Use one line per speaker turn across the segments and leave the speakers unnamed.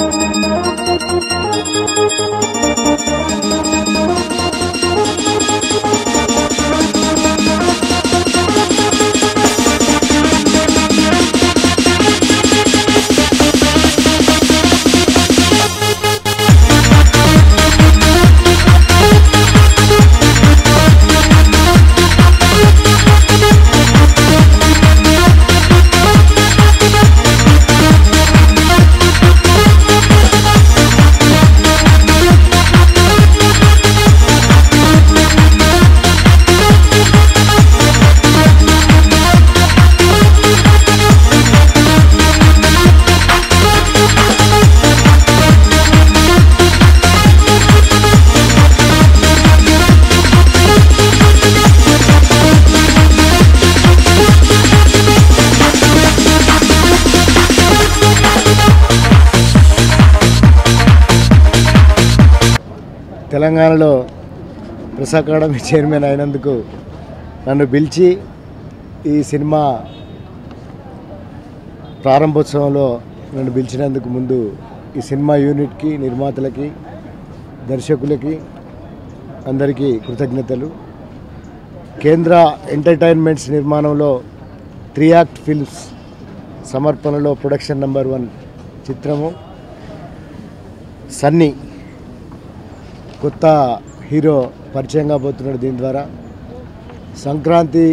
Música తెలంగాణలో press academy chairman అయినందుకు నన్ను పిలిచి ఈ సినిమా ప్రారంభోత్సవంలో నన్ను పిలిచినందుకు ముందు ఈ సినిమా యూనిట్కి నిర్మాతలకి దర్శకులకి అందరికీ కృతజ్ఞతలు. కేంద్ర ఎంటర్టైన్మెంట్స్ నిర్మాణంలో త్రీ యాక్ట్ ఫిల్మ్స్ సమర్పణలో ప్రొడక్షన్ నెంబర్ వన్ చిత్రము. సన్నీ కొత్త హీరో పరిచయం కాబోతున్నాడు దీని ద్వారా. సంక్రాంతి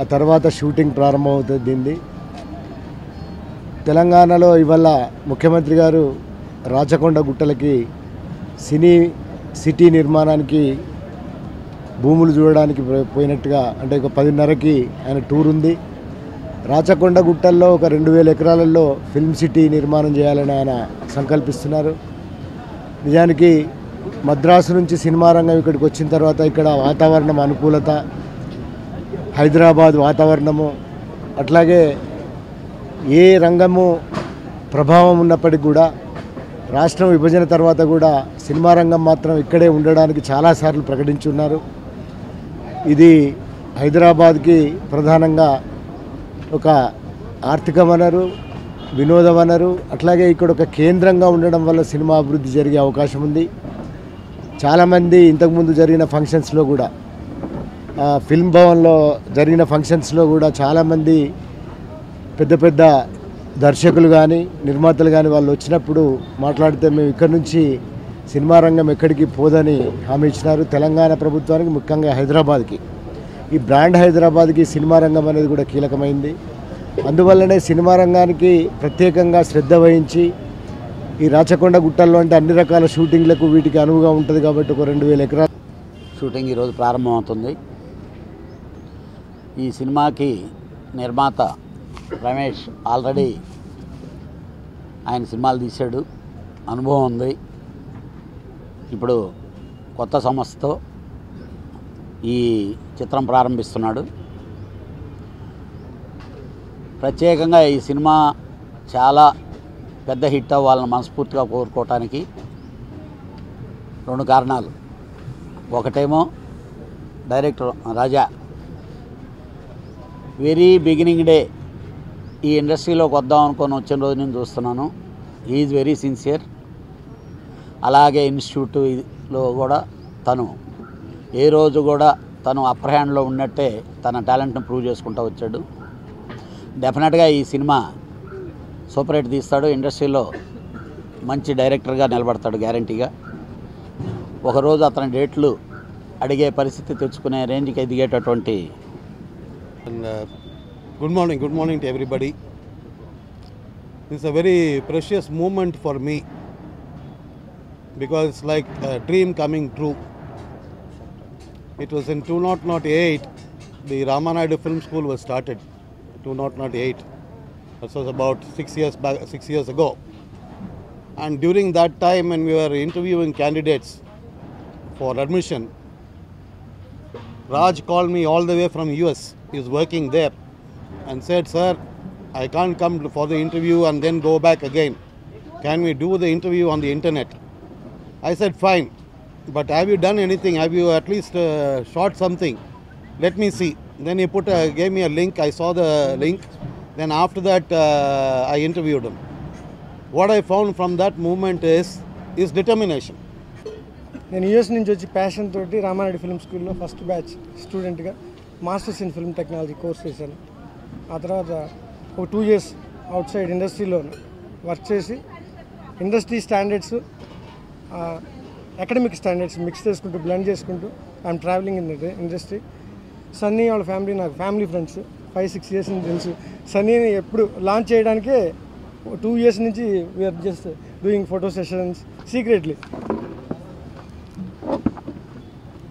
ఆ తర్వాత షూటింగ్ ప్రారంభమవుతుంది దీన్ని తెలంగాణలో ఇవాళ ముఖ్యమంత్రి గారు రాచకొండ గుట్టలకి సినీ సిటీ నిర్మాణానికి భూములు చూడడానికి పోయినట్టుగా అంటే ఒక పదిన్నరకి ఆయన టూర్ ఉంది. రాచకొండ గుట్టల్లో ఒక రెండు వేల ఎకరాలలో ఫిల్మ్ సిటీ నిర్మాణం చేయాలని ఆయన సంకల్పిస్తున్నారు. నిజానికి మద్రాసు నుంచి సినిమా రంగం ఇక్కడికి వచ్చిన తర్వాత ఇక్కడ వాతావరణం అనుకూలత హైదరాబాద్ వాతావరణము అట్లాగే ఏ రంగము ప్రభావం ఉన్నప్పటికీ కూడా రాష్ట్రం విభజన తర్వాత కూడా సినిమా రంగం మాత్రం ఇక్కడే ఉండడానికి చాలాసార్లు ప్రకటించున్నారు. ఇది హైదరాబాద్కి ప్రధానంగా ఒక ఆర్థిక వనరు వినోద వనరు అట్లాగే ఇక్కడ ఒక కేంద్రంగా ఉండడం వల్ల సినిమా అభివృద్ధి జరిగే అవకాశం ఉంది. చాలామంది ఇంతకుముందు జరిగిన ఫంక్షన్స్లో కూడా ఫిల్మ్ భవన్లో జరిగిన ఫంక్షన్స్లో కూడా చాలామంది పెద్ద పెద్ద దర్శకులు కానీ నిర్మాతలు కానీ వాళ్ళు వచ్చినప్పుడు మాట్లాడితే మేము ఇక్కడి నుంచి సినిమా రంగం ఎక్కడికి పోదని హామీ ఇచ్చినారు. తెలంగాణ ప్రభుత్వానికి ముఖ్యంగా హైదరాబాద్కి. ఈ బ్రాండ్ హైదరాబాద్కి సినిమా రంగం అనేది కూడా కీలకమైంది. అందువల్లనే సినిమా రంగానికి ప్రత్యేకంగా శ్రద్ధ వహించి ఈ రాచకొండ గుట్టల్లో అంటే అన్ని రకాల షూటింగ్లకు వీటికి అనువుగా ఉంటుంది కాబట్టి ఒక రెండు వేల ఎకరాలు.
షూటింగ్ ఈరోజు ప్రారంభమవుతుంది. ఈ సినిమాకి నిర్మాత రమేష్ ఆల్రెడీ ఆయన సినిమాలు తీశాడు. అనుభవం ఉంది. ఇప్పుడు కొత్త సంస్థతో ఈ చిత్రం ప్రారంభిస్తున్నాడు. ప్రత్యేకంగా ఈ సినిమా చాలా పెద్ద హిట్ అవ్వాలని మనస్ఫూర్తిగా కోరుకోవటానికి రెండు కారణాలు. ఒకటేమో director Raja. Very beginning day ఈ ఇండస్ట్రీలోకి వద్దాం అనుకొని వచ్చిన రోజు నేను చూస్తున్నాను. ఈజ్ వెరీ సిన్సియర్ అలాగే ఇన్స్టిట్యూట్లో కూడా తను. ఏ రోజు కూడా తను అప్పర్ హ్యాండ్లో ఉన్నట్టే తన టాలెంట్ను ప్రూవ్ చేసుకుంటూ వచ్చాడు. డెఫినెట్గా ఈ సినిమా సూపర్ తీస్తాడు. ఇండస్ట్రీలో మంచి డైరెక్టర్గా నిలబడతాడు గ్యారంటీగా. ఒకరోజు అతని డేట్లు అడిగే పరిస్థితి తెచ్చుకునే రేంజ్కి ఎదిగేటటువంటి
good morning good morning to everybody it's a very precious moment for me because it's like dream coming true it was in two naught naught eight the Ramanaidu film school was started two naught naught eight This was about six years back, six years ago. And during that time, when we were interviewing candidates for admission, Raj called me all the way from US. He's working there and said, Sir, I can't come for the interview and then go back again. Can we do the interview on the internet? I said, Fine. But have you done anything? Have you at least uh, shot something? Let me see. Then he put a, gave me a link. I saw the link. Then after that, uh, I interviewed him. What I found from that movement is determination determination.
నేను US నుంచి వచ్చి passion తోటి Ramareddy film స్కూల్లో first batch స్టూడెంట్గా masters in film technology course చేశాను ఆ తర్వాత ఒక టూ ఇయర్స్ అవుట్ సైడ్ ఇండస్ట్రీలో వర్క్ చేసి industry standards academic standards mix చేసుకుంటూ బ్లెండ్ చేసుకుంటూ I'm travelling in industry Sunny వాళ్ళ ఫ్యామిలీ నాకు family friends five six years నుంచి తెలుసు. సన్నీని ఎప్పుడు లాంచ్ చేయడానికే టూ ఇయర్స్ నుంచి we're just doing photo sessions secretly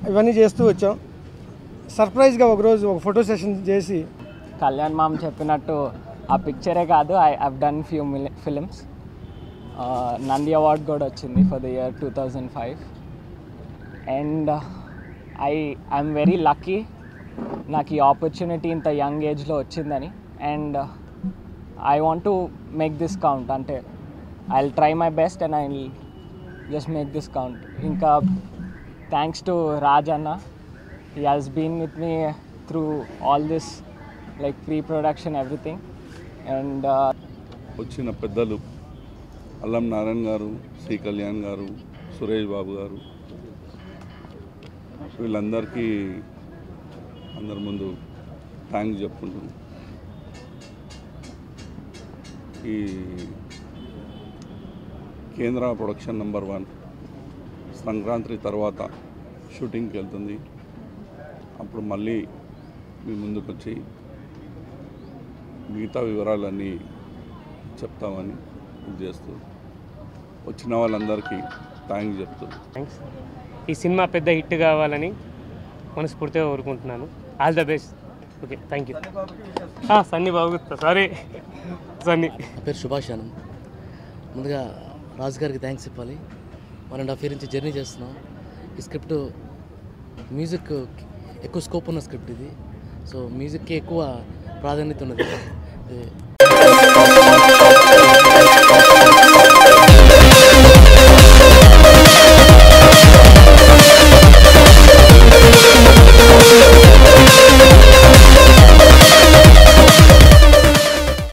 ఇవన్నీ చేస్తూ వచ్చాం. సర్ప్రైజ్గా ఒకరోజు ఒక ఫోటో సెషన్ చేసి
కళ్యాణ్ మామ్ చెప్పినట్టు ఆ పిక్చరే కాదు I have done few films Nandi award కూడా వచ్చింది for the year two thousand five and I I'm very lucky నాకు ఈ ఆపర్చునిటీ ఇంత యంగ్ ఏజ్లో వచ్చిందని. And I want to make this count అంటే I try my best and I just make this count ఇంకా thanks to Raj అన్న he has been with me through all this like pre production everything and
వచ్చిన పెద్దలు అల్లం నారాయణ గారు శ్రీ కళ్యాణ్ గారు సురేష్ బాబు గారు వీళ్ళందరికీ అందరి ముందు థ్యాంక్స్ చెప్పుకుంటున్నాను ఈ కేంద్ర ప్రొడక్షన్ నెంబర్ వన్ సంక్రాంతి తర్వాత షూటింగ్కి వెళ్తుంది. అప్పుడు మళ్ళీ మీ ముందుకు వచ్చి మిగతా వివరాలన్నీ చెప్తామని చేస్తూ వచ్చిన వాళ్ళందరికీ థ్యాంక్స్ చెప్తూ.
థ్యాంక్స్. ఈ సినిమా పెద్ద హిట్ కావాలని మనస్ఫూర్తిగా కోరుకుంటున్నాను. All the best okay thank you Sunny Babu sorry Sunny
పేరు సుభాష్ ఆనంద్ ముందుగా రాజు గారికి థ్యాంక్స్ చెప్పాలి వన్ అండ్ హాఫ్ ఇయర్ నుంచి జర్నీ చేస్తున్నాం. ఈ స్క్రిప్ట్ మ్యూజిక్ ఎక్కువ స్కోప్ ఉన్న స్క్రిప్ట్ ఇది. సో మ్యూజిక్కి ఎక్కువ ప్రాధాన్యత ఉన్నది.